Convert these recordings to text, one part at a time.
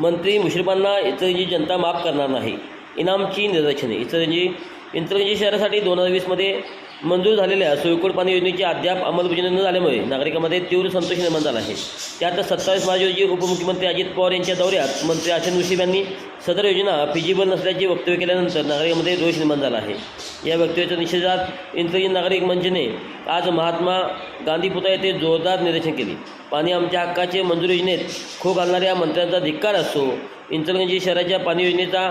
मंत्री मुश्रीफांना इतरजी जनता माफ करणार नाही इनामची निदर्शने इतरजी इचलकरंजी शहरासाठी दोन हजार वीसमध्ये मंजूर झालेल्या सोयकोड पाणी योजनेची अद्याप अंमलबजावणी न झाल्यामुळे नागरिकांमध्ये तीव्र संतोष निर्माण झाला आहे. त्यात सत्तावीस मार्च रोजी उपमुख्यमंत्री अजित पवार यांच्या दौऱ्यात मंत्री आशन मुश्रीफ यांनी सदर योजना फिजिबल नसल्याचे वक्तव्य केल्यानंतर नागरिकांमध्ये रोष निर्माण झाला आहे. या वक्तव्याच्या निषेधात इंद्रजी नागरिक मंचने आज महात्मा गांधी पुतळा येथे जोरदार निदर्शन केले. पाणी आमच्या हक्काचे मंजूर योजनेत खो घालणाऱ्या मंत्र्यांचा धिक्कार असतो इंचलगंजी शहराच्या पाणी योजनेचा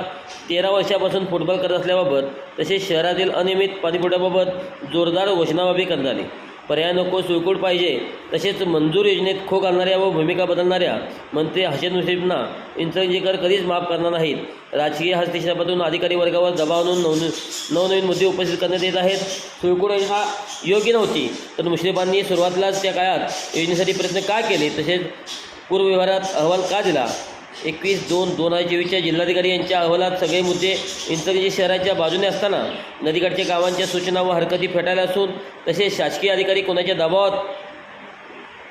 तेरा वर्षापासून फुटबॉल करत असल्याबाबत तसेच शहरातील अनियमित पाणीपुरवठ्याबाबत जोरदार घोषणाबाबी करण्यात आली. पर्याय नको सुळकूट पाहिजे. तसेच मंजूर योजनेत खो घालणाऱ्या व भूमिका बदलणाऱ्या मंत्री हसन मुश्रीफना इंचलंजीकर कधीच माफ करणार नाहीत. राजकीय हस्तक्षेपातून अधिकारी वर्गावर दबाव आणून नवन नवनवीन मुद्दे उपस्थित करण्यात येत आहेत. सुळकूट योजना योग्य नव्हती तर मुश्रीफांनी सुरुवातीलाच त्या काळात योजनेसाठी प्रयत्न का केले? तसेच पूर्वव्यवहारात अहवाल का दिला? एकवीस दोन दोन हजार चोवीसच्या जिल्हाधिकारी यांच्या अहवालात सगळे मुद्दे इंचलकरंजी शहराच्या बाजूने असताना नदीकडच्या गावांच्या सूचना व हरकती फेटायला असून तसेच शासकीय अधिकारी कोणाच्या दबावात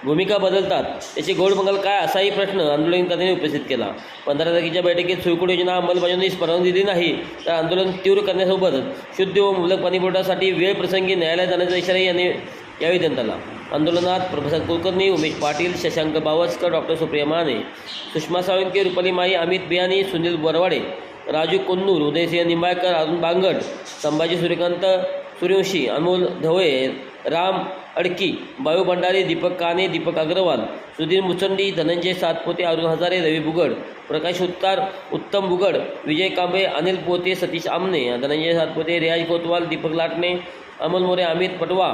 भूमिका बदलतात त्याचे गोडमंगल काय असाही प्रश्न आंदोलनकर्त्यांनी उपस्थित केला. पंधरा तारखेच्या बैठकीत सुळकुड योजना अंमलबजावणीस परवानगी दिली नाही तर आंदोलन तीव्र करण्यासोबतच शुद्ध व मुबलक पाणीपुरवठ्यासाठी वेळ प्रसंगी न्यायालयात जाण्याचा इशाराही यांनी यावेळी देण्यात आला. आंदोलनात प्रसाद कुलकर्णी उमेश पाटील शशांक बावस्कर डॉक्टर सुप्रिया माने सुषमा साळुंके रुपाली माई अमित बियानी सुनील बोरवाडे राजू कोन्नूर उदयसिंह निंबाळकर अरुण बांगड संभाजी सूर्यकांत सूर्यवंशी अमोल ढवळे राम अडकी बायू भंडारी दीपक काने दीपक अग्रवाल सुधीर मुचंडी धनंजय सातपोते अरुण हजारे रवी बुगड प्रकाश उत्तार उत्तम बुगड विजय कांबळे अनिल पोते सतीश आमने धनंजय सातपोते रियाज कोतवाल दीपक लाटणे अमोल मोरे अमित पटवा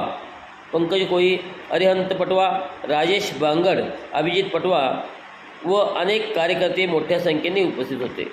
पंकज कोळी अरिहंत पटवा राजेश बांगड अभिजित पटवा व अनेक कार्यकर्ते मोठ्या संख्येने उपस्थित होते.